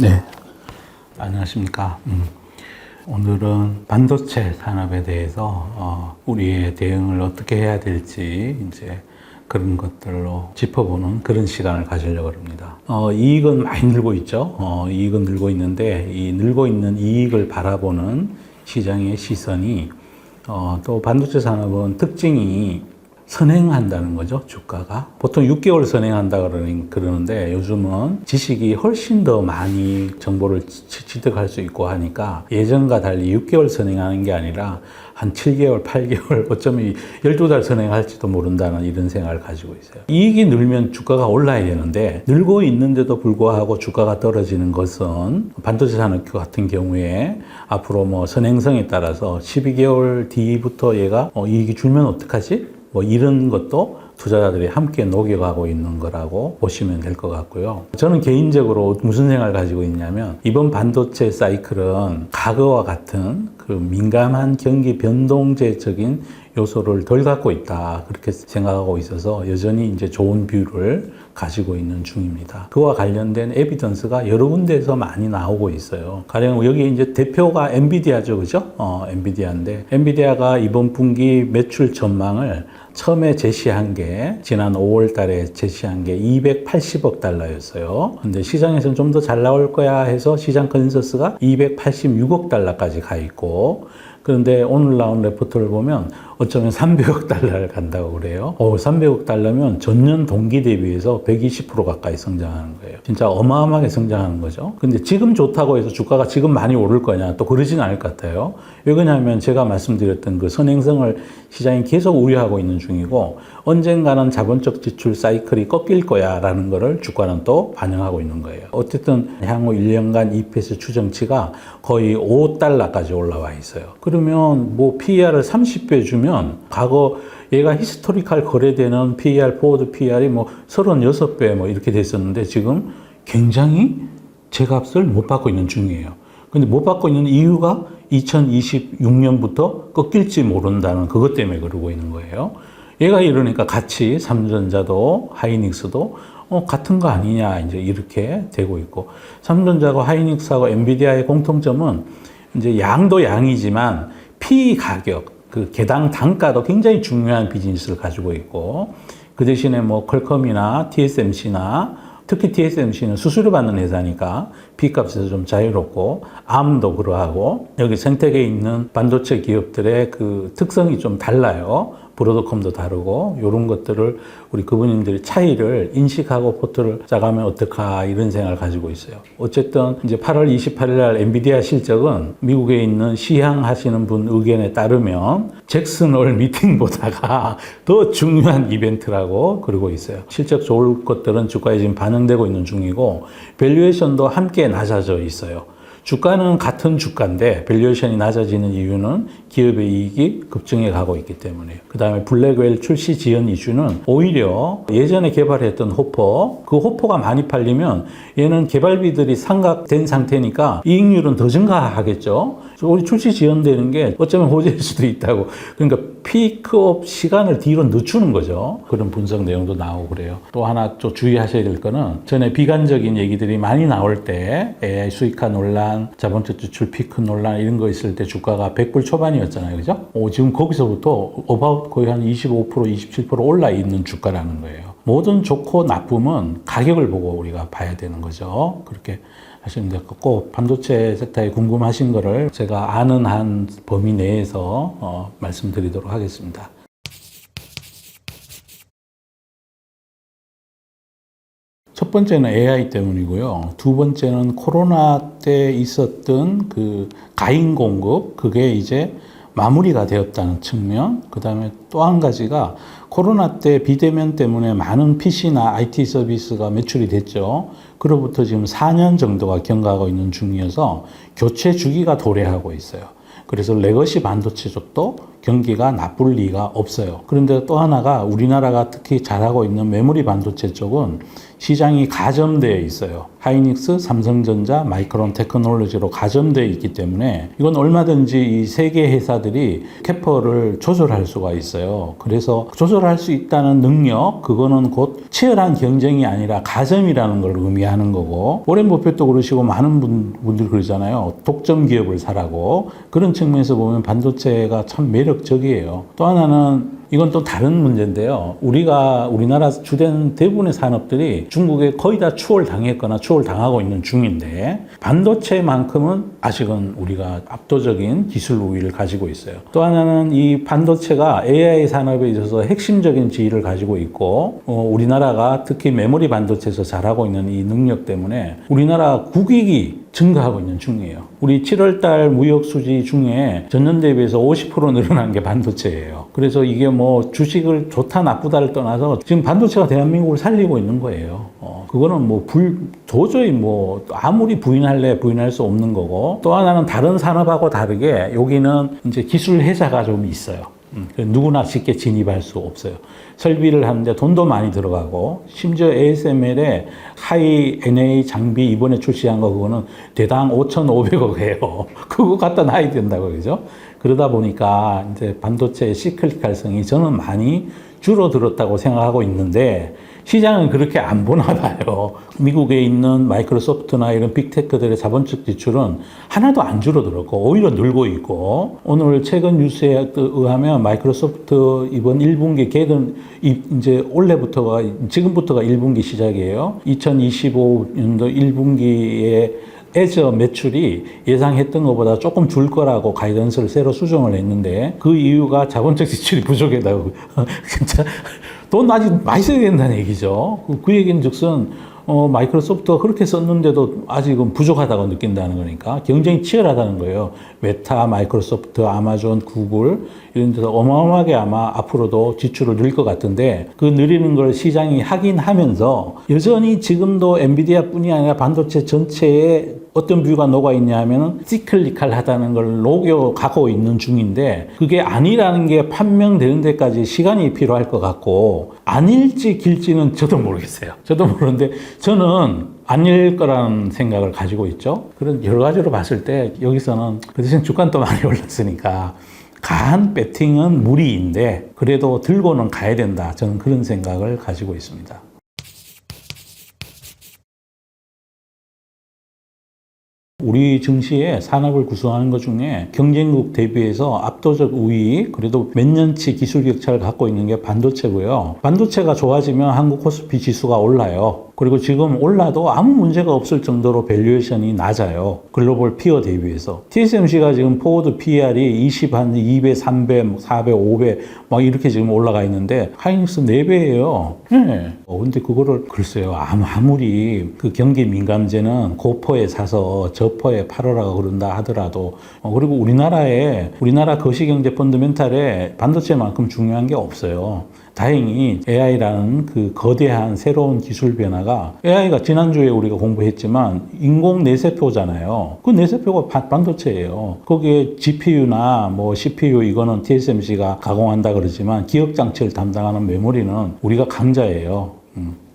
네. 안녕하십니까. 음, 오늘은 반도체 산업에 대해서 어, 우리의 대응을 어떻게 해야 될지 이제 그런 것들로 짚어보는 그런 시간을 가지려고 합니다. 어, 이익은 많이 늘고 있죠. 어, 이익은 늘고 있는데 이 늘고 있는 이익을 바라보는 시장의 시선이 어, 또 반도체 산업은 특징이 선행한다는 거죠, 주가가. 보통 6개월 선행한다 그러는- 그러는데 요즘은 지식이 훨씬 더 많이 정보를 지- 취득할 수 있고 하니까 예전과 달리 6개월 선행하는 게 아니라 한 7개월, 8개월, 어쩌면 12달 선행할지도 모른다는 이런 생각을 가지고 있어요. 이익이 늘면 주가가 올라야 되는데 늘고 있는데도 불구하고 주가가 떨어지는 것은 반도체 산업 같은 경우에 앞으로 뭐 선행성에 따라서 12개월 뒤부터 얘가 어, 이익이 줄면 어떡하지? 뭐 이런 것도 투자자들이 함께 녹여가고 있는 거라고 보시면 될 것 같고요. 저는 개인적으로 무슨 생각을 가지고 있냐면 이번 반도체 사이클은 과거와 같은 그 민감한 경기 변동제적인 요소를 덜 갖고 있다. 그렇게 생각하고 있어서 여전히 이제 좋은 뷰를 가지고 있는 중입니다. 그와 관련된 에비던스가 여러 군데에서 많이 나오고 있어요. 가령 여기 이제 대표가 엔비디아죠. 그죠? 어, 엔비디아인데 엔비디아가 이번 분기 매출 전망을 처음에 제시한 게 지난 5월 달에 제시한 게 280억 달러였어요. 근데 시장에서는 좀 더 잘 나올 거야 해서 시장 컨센서스가 286억 달러까지 가 있고 그런데 오늘 나온 레포트를 보면 어쩌면 300억 달러를 간다고 그래요. 어, 300억 달러면 전년 동기 대비해서 120% 가까이 성장하는 거예요. 진짜 어마어마하게 성장하는 거죠. 근데 지금 좋다고 해서 주가가 지금 많이 오를 거냐? 또 그러진 않을 것 같아요. 왜 그러냐면 제가 말씀드렸던 그 선행성을 시장이 계속 우려하고 있는 중이고 언젠가는 자본적 지출 사이클이 꺾일 거야라는 거를 주가는 또 반영하고 있는 거예요. 어쨌든 향후 1년간 EPS 추정치가 거의 5달러까지 올라와 있어요. 그러면 뭐 PER을 30배 주면 과거 얘가 히스토리칼 거래되는 PER, 포워드 PER이 뭐 36배 뭐 이렇게 됐었는데 지금 굉장히 제 값을 못 받고 있는 중이에요. 근데 못 받고 있는 이유가 2026년부터 꺾일지 모른다는 그것 때문에 그러고 있는 거예요. 얘가 이러니까 같이 삼전자도 하이닉스도 어, 같은 거 아니냐 이제 이렇게 되고 있고 삼전자고 하이닉스하고 엔비디아의 공통점은 이제 양도 양이지만 P 가격 그 개당 단가도 굉장히 중요한 비즈니스를 가지고 있고 그 대신에 뭐 퀄컴이나 TSMC나 특히 TSMC는 수수료 받는 회사니까 B값에서 좀 자유롭고 암도 그러하고 여기 생태계에 있는 반도체 기업들의 그 특성이 좀 달라요. 브로드컴도 다르고 이런 것들을 우리 그분님들이 차이를 인식하고 포트를 짜가면 어떡하 이런 생각을 가지고 있어요. 어쨌든 이제 8월 28일 날 엔비디아 실적은 미국에 있는 시향 하시는 분 의견에 따르면 잭슨홀 미팅보다가 더 중요한 이벤트라고 그러고 있어요. 실적 좋을 것들은 주가에 지금 반영되고 있는 중이고 밸류에이션도 함께 낮아져 있어요. 주가는 같은 주가인데 밸류에이션이 낮아지는 이유는 기업의 이익이 급증해 가고 있기 때문에요. 그 다음에 블랙웰 출시 지연 이슈는 오히려 예전에 개발했던 호퍼, 그 호퍼가 많이 팔리면 얘는 개발비들이 상각된 상태니까 이익률은 더 증가하겠죠. 우리 출시 지연되는 게 어쩌면 호재일 수도 있다고. 그러니까 피크업 시간을 뒤로 늦추는 거죠. 그런 분석 내용도 나오고 그래요. 또 하나 또 주의하셔야 될 거는 전에 비관적인 얘기들이 많이 나올 때 AI 수익화 논란, 자본적 지출 피크 논란 이런 거 있을 때 주가가 100불 초반이었잖아요. 그죠? 어, 지금 거기서부터 어바웃 거의 한 25%, 27% 올라 있는 주가라는 거예요. 모든 좋고 나쁨은 가격을 보고 우리가 봐야 되는 거죠. 그렇게 하시면 될것 같고 반도체 섹터에 궁금하신 거를 제가 아는 한 범위 내에서 어, 말씀드리도록 하겠습니다. 첫 번째는 AI 때문이고요. 두 번째는 코로나 때 있었던 그 가인 공급, 그게 이제 마무리가 되었다는 측면. 그 다음에 또 한 가지가 코로나 때 비대면 때문에 많은 PC나 IT 서비스가 매출이 됐죠. 그로부터 지금 4년 정도가 경과하고 있는 중이어서 교체 주기가 도래하고 있어요. 그래서 레거시 반도체 쪽도 경기가 나쁠 리가 없어요. 그런데 또 하나가 우리나라가 특히 잘하고 있는 메모리 반도체 쪽은 시장이 가점되어 있어요. 하이닉스, 삼성전자, 마이크론 테크놀로지로 가점되어 있기 때문에 이건 얼마든지 이 세 개 회사들이 캐퍼를 조절할 수가 있어요. 그래서 조절할 수 있다는 능력, 그거는 곧 치열한 경쟁이 아니라 가점이라는 걸 의미하는 거고, 오렌 버핏도 그러시고 많은 분, 분들 그러잖아요. 독점 기업을 사라고. 그런 측면에서 보면 반도체가 참 매력적이에요. 또 하나는 이건 또 다른 문제인데요. 우리가 우리나라 주된 대부분의 산업들이 중국에 거의 다 추월 당했거나 추월 당하고 있는 중인데 반도체만큼은 아직은 우리가 압도적인 기술 우위를 가지고 있어요. 또 하나는 이 반도체가 AI 산업에 있어서 핵심적인 지위를 가지고 있고 어, 우리나라가 특히 메모리 반도체에서 잘하고 있는 이 능력 때문에 우리나라 국익이 증가하고 있는 중이에요. 우리 7월달 무역 수지 중에 전년 대비해서 50% 늘어난 게 반도체예요. 그래서 이게 뭐 주식을 좋다 나쁘다를 떠나서 지금 반도체가 대한민국을 살리고 있는 거예요. 어, 그거는 뭐 불, 도저히 뭐 아무리 부인할래 부인할 수 없는 거고 또 하나는 다른 산업하고 다르게 여기는 이제 기술 회사가 좀 있어요. 음, 누구나 쉽게 진입할 수 없어요. 설비를 하는데 돈도 많이 들어가고 심지어 ASML에 하이 NA 장비 이번에 출시한 거 그거는 대당 5,500억이에요. 그거 갖다 놔야 된다고 그러죠. 그러다 보니까 이제 반도체의 시클리칼성이 저는 많이 줄어들었다고 생각하고 있는데 시장은 그렇게 안 보나 봐요. 미국에 있는 마이크로소프트나 이런 빅테크들의 자본적 지출은 하나도 안 줄어들었고 오히려 늘고 있고 오늘 최근 뉴스에 의하면 마이크로소프트 이번 1분기 계획은 이- 이제 올해부터가 지금부터가 1분기 시작이에요. 2025년도 1분기에 애저 매출이 예상했던 것보다 조금 줄 거라고 가이던스를 새로 수정을 했는데 그 이유가 자본적 지출이 부족하다고 돈 아직 많이 써야 된다는 얘기죠. 그- 그 얘기는 즉슨 어, 마이크로소프트가 그렇게 썼는데도 아직은 부족하다고 느낀다는 거니까 경쟁이 치열하다는 거예요. 메타, 마이크로소프트, 아마존, 구글 이런 데서 어마어마하게 아마 앞으로도 지출을 늘 것 같은데 그 느리는 걸 시장이 확인하면서 여전히 지금도 엔비디아뿐이 아니라 반도체 전체에 어떤 뷰가 녹아 있냐 하면은 시클리칼하다는 걸 녹여가고 있는 중인데 그게 아니라는 게 판명되는 데까지 시간이 필요할 것 같고 아닐지 길지는 저도 모르겠어요. 저도 모르는데 저는 아닐 거라는 생각을 가지고 있죠. 그런 여러 가지로 봤을 때 여기서는 그 대신 주가도 많이 올랐으니까 가한 배팅은 무리인데 그래도 들고는 가야 된다. 저는 그런 생각을 가지고 있습니다. 우리 증시의 산업을 구성하는 것 중에 경쟁국 대비해서 압도적 우위, 그래도 몇 년치 기술 격차를 갖고 있는 게 반도체고요. 반도체가 좋아지면 한국 코스피 지수가 올라요. 그리고 지금 올라도 아무 문제가 없을 정도로 밸류에이션이 낮아요. 글로벌 피어 대비해서. TSMC가 지금 포워드 PR이 20, 한 2배, 3배, 4배, 5배 막 이렇게 지금 올라가 있는데 하이닉스 4배예요. 네. 어, 근데 그거를 글쎄요. 아무, 아무리 그 경기 민감제는 고퍼에 사서 저퍼에 팔으라고 그런다 하더라도 어, 그리고 우리나라에 우리나라 거시경제 펀드멘탈에 반도체만큼 중요한 게 없어요. 다행히 AI라는 그 거대한 새로운 기술 변화가 AI가 지난주에 우리가 공부했지만 인공 뇌세포잖아요. 그 반- 반도체예요. 거기에 GPU나 뭐 CPU 이거는 TSMC가 가공한다 그러지만 기억 장치를 담당하는 메모리는 우리가 강자예요. 음.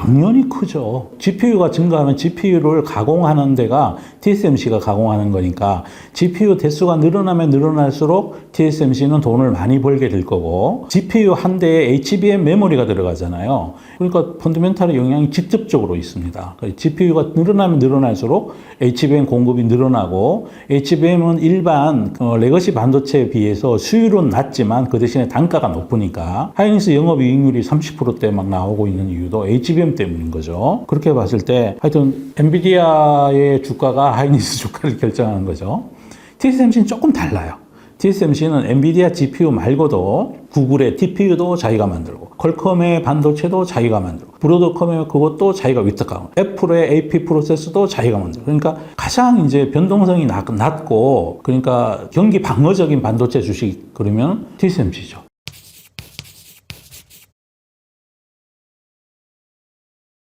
당연히 크죠. GPU가 증가하면 GPU를 가공하는 데가 TSMC가 가공하는 거니까 GPU 대수가 늘어나면 늘어날수록 TSMC는 돈을 많이 벌게 될 거고 GPU 한 대에 HBM 메모리가 들어가잖아요. 그러니까 펀드멘탈의 영향이 직접적으로 있습니다. GPU가 늘어나면 늘어날수록 HBM 공급이 늘어나고 HBM은 일반 어, 레거시 반도체에 비해서 수율은 낮지만 그 대신에 단가가 높으니까 하이닉스 영업이익률이 30%대 막 나오고 있는 이유도 HBM 때문인 거죠. 그렇게 봤을 때 하여튼 엔비디아의 주가가 하이닉스 주가를 결정하는 거죠. TSMC는 조금 달라요. TSMC는 엔비디아 GPU 말고도 구글의 TPU도 자기가 만들고 퀄컴의 반도체도 자기가 만들고 브로드컴의 그것도 자기가 위탁하고 애플의 AP 프로세서도 자기가 만들고 그러니까 가장 이제 변동성이 낮- 낮고 그러니까 경기 방어적인 반도체 주식 그러면 TSMC죠.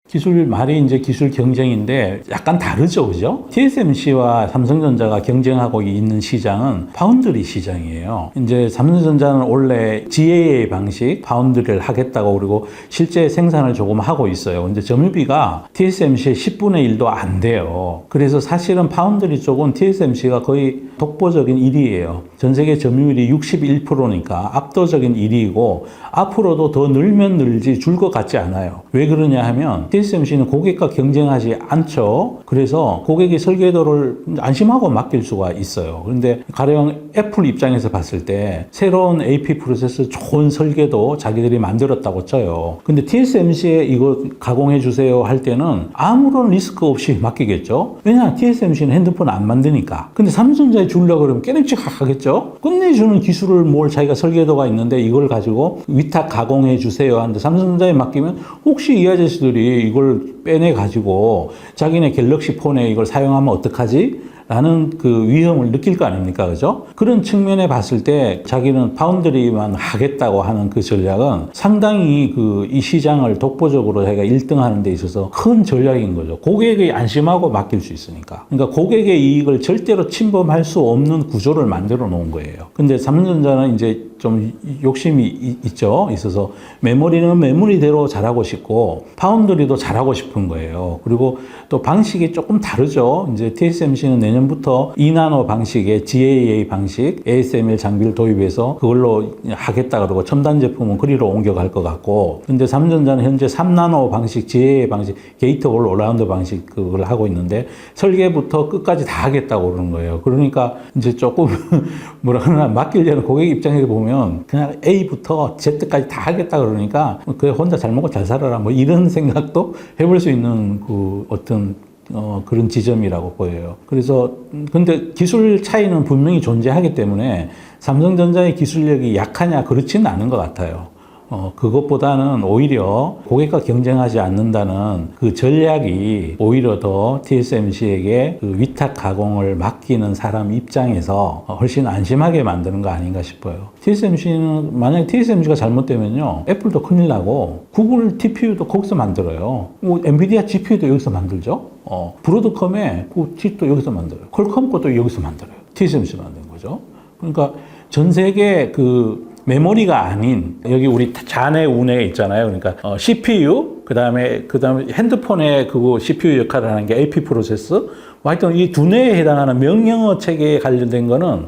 기술 말이 이제 기술 경쟁인데 약간 다르죠, 그죠? TSMC와 삼성전자가 경쟁하고 있는 시장은 파운드리 시장이에요. 이제 삼성전자는 원래 GAA 방식 파운드리를 하겠다고 그리고 실제 생산을 조금 하고 있어요. 근데 점유비가 TSMC의 10분의 1도 안 돼요. 그래서 사실은 파운드리 쪽은 TSMC가 거의 독보적인 1위예요. 전 세계 점유율이 61%니까 압도적인 1위이고 앞으로도 더 늘면 늘지 줄 것 같지 않아요. 왜 그러냐 하면 TSMC는 고객과 경쟁하지 않죠. 그래서 고객이 설계도를 안심하고 맡길 수가 있어요. 그런데 가령 애플 입장에서 봤을 때 새로운 AP 프로세서 좋은 설계도 자기들이 만들었다고 쳐요. 근데 TSMC에 이거 가공해 주세요 할 때는 아무런 리스크 없이 맡기겠죠. 왜냐 TSMC는 핸드폰 안 만드니까. 근데 삼성전자에 주려고 그러면 깨름칙 하겠죠. 끝내주는 기술을 뭘 자기가 설계도가 있는데 이걸 가지고 위탁 가공해 주세요 하는데 삼성전자에 맡기면 혹시 이 아저씨들이 이걸 빼내 가지고 자기네 갤럭시 폰에 이걸 사용하면 어떡하지? 라는 그 위험을 느낄 거 아닙니까? 그죠? 그런 측면에 봤을 때 자기는 파운드리만 하겠다고 하는 그 전략은 상당히 그 이 시장을 독보적으로 자기가 1등 하는 데 있어서 큰 전략인 거죠. 고객이 안심하고 맡길 수 있으니까. 그러니까 고객의 이익을 절대로 침범할 수 없는 구조를 만들어 놓은 거예요. 근데 삼성전자는 이제 좀 욕심이 이- 있죠. 있어서 메모리는 메모리대로 잘하고 싶고 파운드리도 잘하고 싶은 거예요. 그리고 또 방식이 조금 다르죠. 이제 TSMC는 내년 부터 2나노 방식의 GAA 방식 ASML 장비를 도입해서 그걸로 하겠다 그러고 첨단 제품은 그리로 옮겨갈 것 같고 근데 삼성전자는 현재 3나노 방식 GAA 방식 게이트 올 올라운드 방식 그걸 하고 있는데 설계부터 끝까지 다 하겠다고 그러는 거예요. 그러니까 이제 조금 뭐라 그러나 맡기려는 고객 입장에서 보면 그냥 A부터 Z까지 다 하겠다 그러니까 그래 혼자 잘 먹고 잘 살아라 뭐 이런 생각도 해볼 수 있는 그 어떤 어, 그런 지점이라고 보여요. 그래서, 음, 근데 기술 차이는 분명히 존재하기 때문에 삼성전자의 기술력이 약하냐, 그렇지는 않은 것 같아요. 어, 그것보다는 오히려 고객과 경쟁하지 않는다는 그 전략이 오히려 더 TSMC에게 그 위탁 가공을 맡기는 사람 입장에서 훨씬 안심하게 만드는 거 아닌가 싶어요. TSMC는, 만약에 TSMC가 잘못되면요, 애플도 큰일 나고, 구글 TPU도 거기서 만들어요. 뭐, 엔비디아 GPU도 여기서 만들죠. 어, 브로드컴의 그 칩도 여기서 만들어요. 퀄컴 것도 여기서 만들어요. TSMC 만든 거죠. 그러니까 전 세계 그 메모리가 아닌 여기 우리 잔해 운에 있잖아요. 그러니까 어, CPU 그다음에 그다음에 핸드폰의 그거 CPU 역할을 하는 게 AP 프로세스. 뭐 하여튼 이 두뇌에 해당하는 명령어 체계에 관련된 거는 어,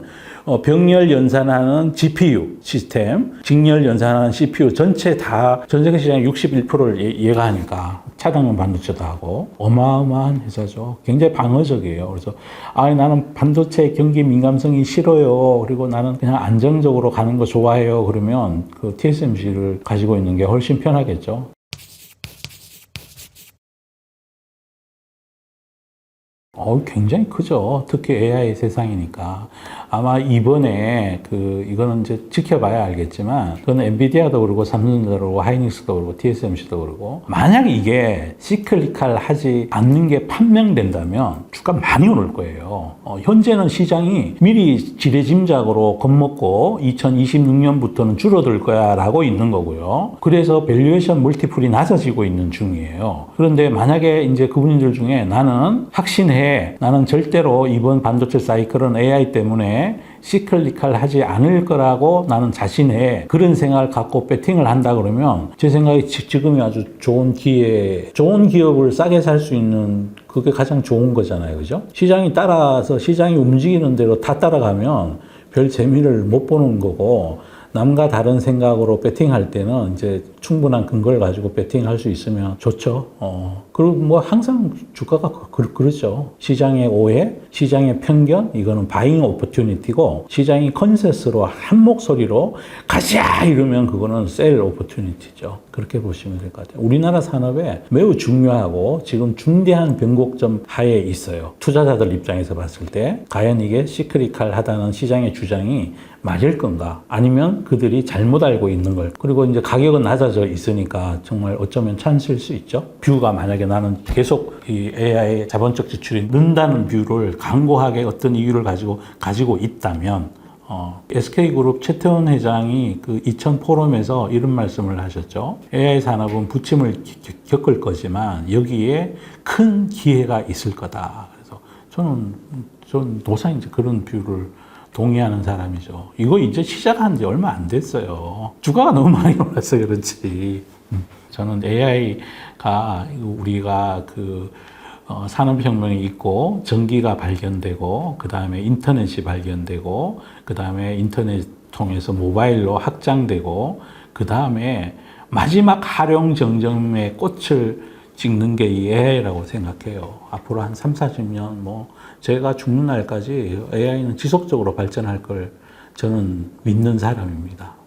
병렬 연산하는 GPU 시스템, 직렬 연산하는 CPU 전체 다 전 세계 시장 61%를 얘, 얘가 하니까 차량은 반도체도 하고 어마어마한 회사죠. 굉장히 방어적이에요. 그래서 아 나는 반도체 경기 민감성이 싫어요. 그리고 나는 그냥 안정적으로 가는 거 좋아해요. 그러면 그 TSMC를 가지고 있는 게 훨씬 편하겠죠. 어, 굉장히 크죠. 특히 AI 세상이니까. 아마 이번에 그, 이거는 이제 지켜봐야 알겠지만, 그건 엔비디아도 그러고, 삼성전자도 그러고, 하이닉스도 그러고, TSMC도 그러고, 만약 이게 시클리칼 하지 않는 게 판명된다면 주가 많이 오를 거예요. 어, 현재는 시장이 미리 지레짐작으로 겁먹고 2026년부터는 줄어들 거야 라고 있는 거고요. 그래서 밸류에이션 멀티플이 낮아지고 있는 중이에요. 그런데 만약에 이제 그분들 중에 나는 확신해 나는 절대로 이번 반도체 사이클은 AI 때문에 시클리칼 하지 않을 거라고 나는 자신의 그런 생각을 갖고 배팅을 한다 그러면 제 생각에 지- 지금이 아주 좋은 기회, 좋은 기업을 싸게 살 수 있는 그게 가장 좋은 거잖아요. 그죠? 시장이 따라서 시장이 움직이는 대로 다 따라가면 별 재미를 못 보는 거고 남과 다른 생각으로 배팅할 때는 이제 충분한 근거를 가지고 배팅할 수 있으면 좋죠. 어. 그리고 뭐 항상 주가가 그, 그렇죠. 시장의 오해, 시장의 편견, 이거는 바잉 오퍼튜니티고 시장이 컨센서스로 한 목소리로 가자 이러면 그거는 셀 오퍼튜니티죠. 그렇게 보시면 될 것 같아요. 우리나라 산업에 매우 중요하고 지금 중대한 변곡점 하에 있어요. 투자자들 입장에서 봤을 때 과연 이게 시크리칼 하다는 시장의 주장이 맞을 건가? 아니면 그들이 잘못 알고 있는 걸. 그리고 이제 가격은 낮아져 있으니까 정말 어쩌면 찬스일 수 있죠. 뷰가 만약에 나는 계속 이 AI 자본적 지출이 는다는 뷰를 강고하게 어떤 이유를 가지고 가지고 있다면 어, SK그룹 최태원 회장이 그 이천 포럼에서 이런 말씀을 하셨죠. AI 산업은 부침을 겪을 거지만 여기에 큰 기회가 있을 거다. 그래서 저는 전 도상 이제 그런 뷰를 동의하는 사람이죠. 이거 이제 시작한 지 얼마 안 됐어요. 주가가 너무 많이 올라서 그렇지. 음. 저는 AI 가 우리가 그 어, 산업혁명이 있고 전기가 발견되고 그 다음에 인터넷이 발견되고 그 다음에 인터넷 통해서 모바일로 확장되고 그 다음에 마지막 활용 정점의 꽃을 찍는 게 이 AI라고 생각해요. 앞으로 한 3, 40년 뭐 제가 죽는 날까지 AI는 지속적으로 발전할 걸 저는 믿는 사람입니다.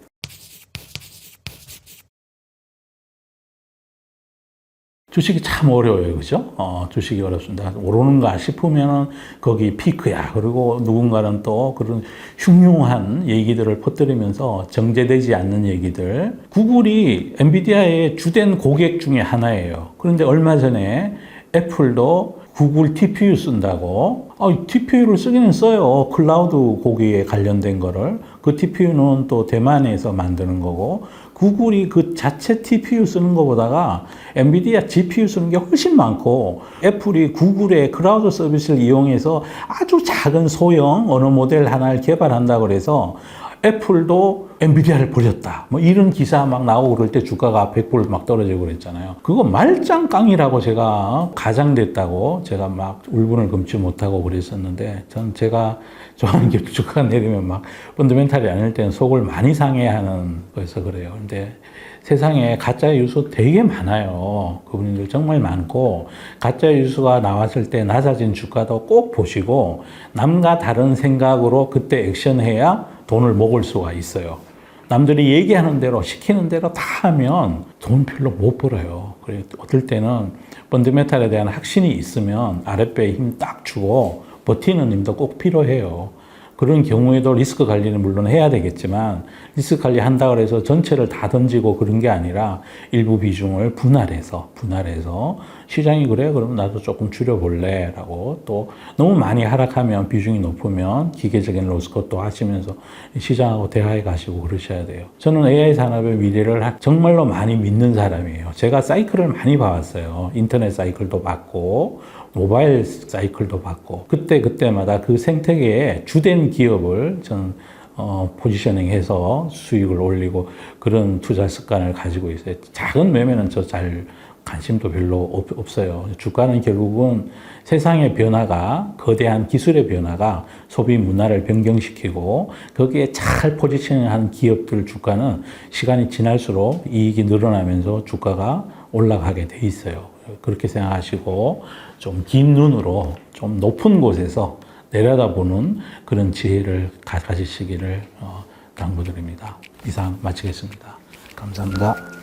주식이 참 어려워요. 그죠? 어, 주식이 어렵습니다. 오르는가 싶으면은 거기 피크야. 그리고 누군가는 또 그런 흉흉한 얘기들을 퍼뜨리면서 정제되지 않는 얘기들. 구글이 엔비디아의 주된 고객 중에 하나예요. 그런데 얼마 전에 애플도 구글 TPU 쓴다고. 아, TPU를 쓰기는 써요. 클라우드 고기에 관련된 거를. 그 TPU는 또 대만에서 만드는 거고. 구글이 그 자체 TPU 쓰는 것보다가 엔비디아 GPU 쓰는 게 훨씬 많고 애플이 구글의 클라우드 서비스를 이용해서 아주 작은 소형 어느 모델 하나를 개발한다고 그래서 애플도 엔비디아를 버렸다. 뭐 이런 기사 막 나오고 그럴 때 주가가 100불 막 떨어지고 그랬잖아요. 그거 말짱깡이라고 제가 가장됐다고 제가 막 울분을 금치 못하고 그랬었는데 전 제가 좋아하는 게 주가가 내리면 막 펀드멘탈이 아닐 때는 속을 많이 상해하는 거여서 그래요. 근데 세상에 가짜 뉴스 되게 많아요. 그분들 정말 많고 가짜 뉴스가 나왔을 때 낮아진 주가도 꼭 보시고 남과 다른 생각으로 그때 액션해야 돈을 먹을 수가 있어요. 남들이 얘기하는 대로 시키는 대로 다 하면 돈 별로 못 벌어요. 그래 어떨 때는 펀드메탈에 대한 확신이 있으면 아랫배에 힘 딱 주고 버티는 힘도 꼭 필요해요. 그런 경우에도 리스크 관리는 물론 해야 되겠지만 리스크 관리 한다고 해서 전체를 다 던지고 그런 게 아니라 일부 비중을 분할해서 분할해서 시장이 그래 그러면 나도 조금 줄여볼래라고 또 너무 많이 하락하면 비중이 높으면 기계적인 로스컷도 하시면서 시장하고 대화해 가시고 그러셔야 돼요. 저는 AI 산업의 미래를 하- 정말로 많이 믿는 사람이에요. 제가 사이클을 많이 봐왔어요. 인터넷 사이클도 봤고 모바일 사이클도 봤고 그때 그때마다 그 생태계의 주된 기업을 저는 어, 포지셔닝해서 수익을 올리고 그런 투자 습관을 가지고 있어요. 작은 매매는 저 잘 관심도 별로 없, 없어요. 주가는 결국은 세상의 변화가 거대한 기술의 변화가 소비 문화를 변경시키고 거기에 잘 포지셔닝한 기업들 주가는 시간이 지날수록 이익이 늘어나면서 주가가 올라가게 돼 있어요. 그렇게 생각하시고 좀 긴 눈으로 좀 높은 곳에서 내려다보는 그런 지혜를 가- 가지시기를 어, 당부드립니다. 이상 마치겠습니다. 감사합니다.